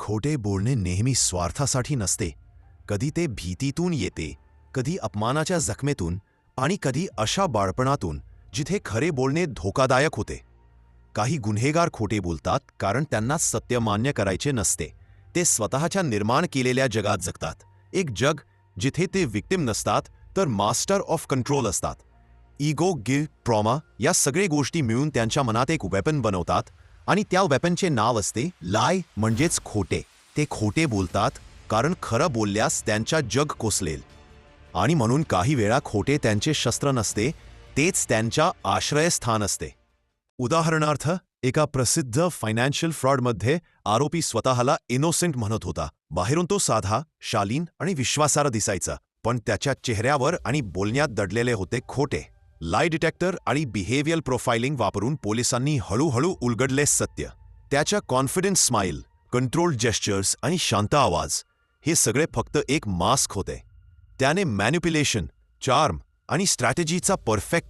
खोटे बोलणे नेहमी स्वार्थासाठी नसते. कधी ते भीतीतून येते कधी अपमानाच्या जखमेतून आणि कधी अशा बाळपणातून जिथे खरे बोलणे धोकादायक होते. काही गुन्हेगार खोटे बोलतात कारण त्यांना सत्य मान्य करायचे नसते. ते स्वतःच्या निर्माण केलेल्या जगात जगतात. एक जग जिथे ते विक्टिम नसतात तर मास्टर ऑफ कंट्रोल असतात. इगो गिल ट्रॉमा या सगळे गोष्टी मिळून त्यांच्या मनात एक वेपन बनवतात आणि त्या वेपनचे नाव असते लाय म्हणजेच खोटे. ते खोटे बोलतात कारण खरं बोलल्यास त्यांच्या जग कोसलेल. आणि म्हणून काही वेळा खोटे त्यांचे शस्त्र नसते तेच त्यांच्या आश्रयस्थान असते. उदाहरणार्थ एका प्रसिद्ध फायनान्शियल फ्रॉडमध्ये आरोपी स्वतःला इनोसेंट म्हणत होता. बाहेरून तो साधा शालीन आणि विश्वासार्ह दिसायचा पण त्याच्या चेहऱ्यावर आणि बोलण्यात दडलेले होते खोटे. लाय डिटेक्टर आणि बिहेवियर प्रोफाइलिंग वापरून पोलिसांनी हळूहळू उलगडले सत्य. त्याच्या कॉन्फिडन्स स्माईल कंट्रोल जेस्चर्स आणि शांत आवाज हे सगळे फक्त एक मास्क होते. त्याने मॅन्युप्युलेशन चार्म आणि स्ट्रॅटेजीचा परफेक्ट